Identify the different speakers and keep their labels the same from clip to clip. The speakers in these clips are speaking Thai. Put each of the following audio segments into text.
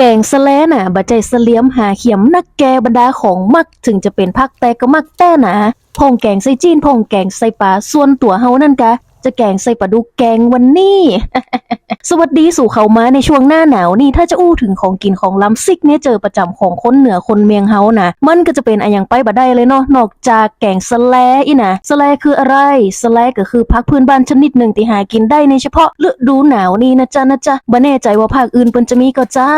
Speaker 1: แกงสะแลน่ะบะใจเสลียมหาเขียมนักแกบรรดาของมักถึงจะเป็นพักแต่ก็มักแต่นะพองแกงใส่จีนพองแกงใส่ปลาส่วนตัวเฮานั่นกะ จะแกงใส่ปลาดุกแกงวันนี้ สวัสดีสู่เขามาในช่วงหน้าหนาวนี่ ถ้าจะอู้ถึงของกินของล้ำซิกเนี่ยเจอประจำของคนเหนือคนเมียงเฮานะมันก็จะเป็นอะอย่างไปบ่ได้เลยเนาะนอกจากแกงสแลอีนะสแลคืออะไรสแลก็คือพักพื้นบ้านชนิดหนึ่งที่หากินได้ในเฉพาะฤดูหนาวนี่นะจ๊ะนะจ๊ะบ่แน่ใจว่าภาคอื่นเปิ้นจะมีก็จ้า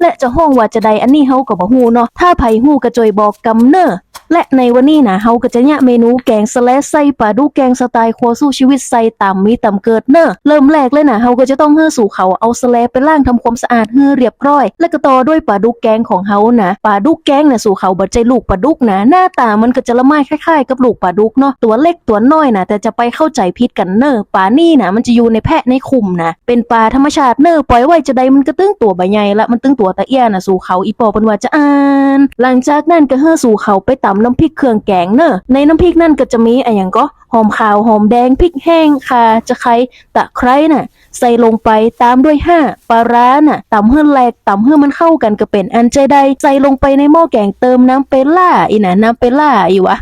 Speaker 1: และจะห้องว่าจะใดอันนี้เฮาก็บ่ฮู้เนาะถ้าไผฮู้ก็จอยบอกกำเน้อ และในวันนี้นะเฮาก็จะเนี่ยเมนูแกงสะแลใส่ปลาดุกแกงสไตล์ครัวสู้ชีวิตใส่ตามมีตามเกิดเนอะเริ่มแรกเลยนะเฮาก็จะต้องเฮือสู่เขาเอาสะแลไปล้างทำความสะอาดเฮือเรียบร้อย แล้วก็ต่อด้วยปลาดุกแกงของเฮานะปลาดุกแกงน่ะสู่เขาบัดใจลูกปลาดุกนะหน้าตามันก็จะละไม้คล้ายๆ กับลูกปลาดุกเนาะตัวเล็กตัวน้อยนะแต่จะไปเข้าใจผิดกันเนอะปลานี่นะมันจะอยู่ในแพะในคุมนะเป็นปลาธรรมชาติเนอะปล่อยไว้จะใดมันก็ตึ้งตัวใบใหญ่ละมันตึ้งตัวตะเอียนะสู่เขาอีปอเป็นว่าจะอ่า หลังจากนั้นก็เฮือสู่เขาไปตำน้ำพริกเครื่องแกงเนอะในน้ำพริกนั่นก็จะมีอะไรอย่างก็ หอมขาวหอมแดงพริกแห้งข่าจะไคร้ตะไคร้น่ะ ใส่ลงไปตามด้วยห้าปลาร้าน่ะตำเฮือแหลกตำเฮือมันเข้ากันก็เป็นอันใจใดใส่ลงไปในหม้อแกงเติมน้ำเปล่าอีน่ะน้ำเปล่าอีวะ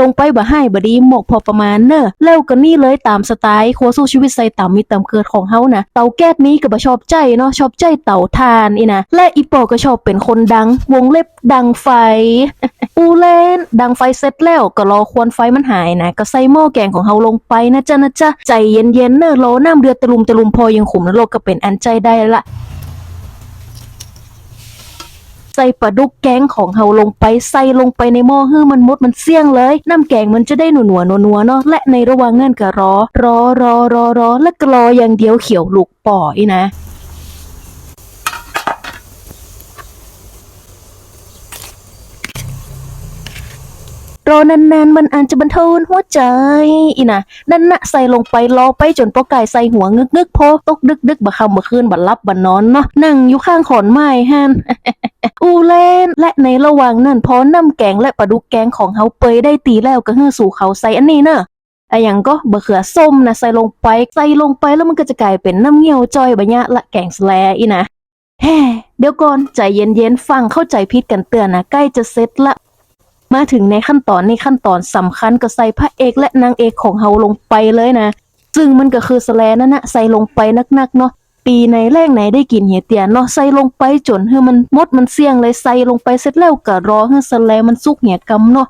Speaker 1: ลงไปบ่ให้บ่ดีหมกพอประมาณเนอะแล้วก็นี่เลยตามสไตล์ครัวสู้ชีวิตใส่ตำมีตำเกิดของเฮานะเตาแก๊สนี้ก็บ่ชอบใจเนาะชอบใจเตาถ่านอีน่ะและอีปอก็ชอบเป็นคนดัง วงเล็บดังไฟ อูเล่นดังไฟเสร็จแล้วก็รอควันไฟมันหายนะก็ใส่หม้อแกงของเฮาลงไปนะจ๊ะนะจ๊ะใจเย็นๆเนอะรอน้ำเดือดตะลุมตะลุมพอยังขุมนรกก็เป็นอันใจได้ละใส่ปลาดุกแกงของเฮาลงไปใส่ลงไปในหม้อฮื้อมันมดมันเสี่ยงเลย น้ำแกงมันจะได้หนัวหนัวนัวนัวเนาะและในระหว่างนั้นก็รอ รอรอรอรอแล้วก็รออย่างเดียวเขียวลูกป่ออีนะ รอนานๆมันอาจจะบันเทิงหัวใจ อีนะนั่นนะใส่ลงไปรอไปจนปอไก่ใส่หัวงึกงึกๆโพตกดึกดึกบะคำบะคืนบัดรับบัดนอนเนาะนั่งอยู่ข้างขอนไม้ฮันอูเล่นและในระหว่างนั้นพอน้ำแกงและปลาดุกแกงของเฮาเปยได้ตีแล้วก็เฮือสู่เขาใส่อันนี้เนอะอะอย่างก็บะเขือส้มนะใส่ลงไปใส่ลงไปแล้วมันก็จะกลายเป็นน้ำเงี้ยวจอยบะยะละแกงสแลอีนะแฮ่เดี๋ยวก่อนใจเย็นๆฟังเข้าใจผิดกันเตือนนะใกล้จะเสร็จละ มาถึงในขั้นตอนในขั้นตอนสำคัญก็ใส่พระเอกและนางเอกของเฮาลงไปเลยนะ ซึ่งมันก็คือสแลนั่นนะใส่ลงไปนักๆเนาะปีไหนแรกไหนได้กินเหียเตียนเนาะใส่ลงไปจนให้มันมดมันเสี่ยงเลยใส่ลงไปเสร็จแล้วก็รอให้สแลมันสุกเหียกำเนาะ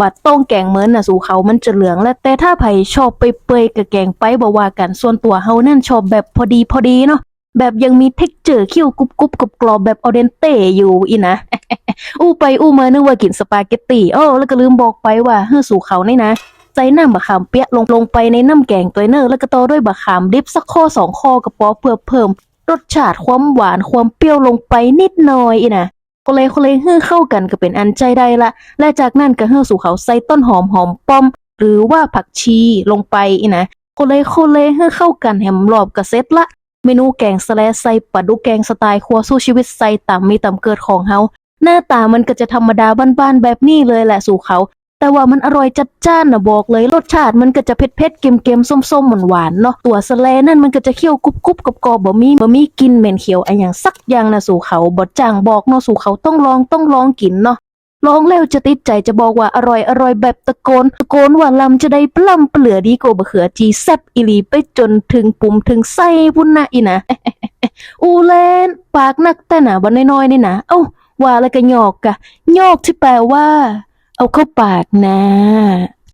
Speaker 1: บัดต้งแกงเหมือนน่ะสู่เขามันจะเหลืองและแต่ถ้าไผชอบไปเปยกับแกงไปบ่ว่ากันส่วนตัวเฮานั่นชอบแบบพอดีพอดีเนาะแบบยังมีเท็กเจอร์คิ้วกรุบกรุบกรอบแบบออเดนเต้อยู่อีนะ อู้ไปอู้มานึกว่ากินสปาเกตตีโอ้แล้วก็ลืมบอกไปว่าเฮือสู่เขานี่นะใส่น้ำบะขามเปียกลงลงไปในน้ำแกงตัวเนอร์แล้วก็ต่อด้วยบะขามดิบสักข้อสองข้อกระป๋อเพื่อเพิ่ม รสชาติความหวานความเปรี้ยวลงไปนิดหน่อยอีนะก็เลยก็เลยเฮือเข้ากันก็เป็นอันใจได้ละ และจากนั้นก็เฮือสู่เขาใส่ต้นหอมหอมป้อม หรือว่าผักชีลงไปอีนะก็เลยก็เลยเฮือเข้ากันแหมรอบก็เสร็จละเมนูแกงสะแลใส่ปลาดุกแกงสไตล์ครัวสู้ชีวิตใส่ตามมีตามเกิดของเฮา หน้าตามันก็จะธรรมดาบ้านๆแบบนี้เลยแหละสู่เขา แต่ว่ามันอร่อยจัดจ้านนะบอกเลยรสชาติมันก็จะเผ็ดๆเค็มๆส้มๆหวานๆเนาะตัวสแลนั่นมันก็จะเคี่ยวกรุบๆกับกรอบๆบ่มีบ่มีกินเหม็นเขียวไอะไรอย่างสักอย่างนะสู่เขาบ่จางบอกเนาะสู่เขาต้องลองต้องลองกินเนาะลองแล้วจะติดใจจะบอกว่าอร่อยอร่อยแบบตะโกน ตะโกนว่าลำจะได้ปล้ำเปลือดีโกบะเขือจีแซบอีลีไปจนถึงปุ่มถึงไส้พุ่นนะอีนะอูเลนปากนักแต่หนาบันน้อยๆนี่นะเอ้า ว่าแล้วก็หยอกกะหยอกที่แปลว่า เอาเข้าปากนะ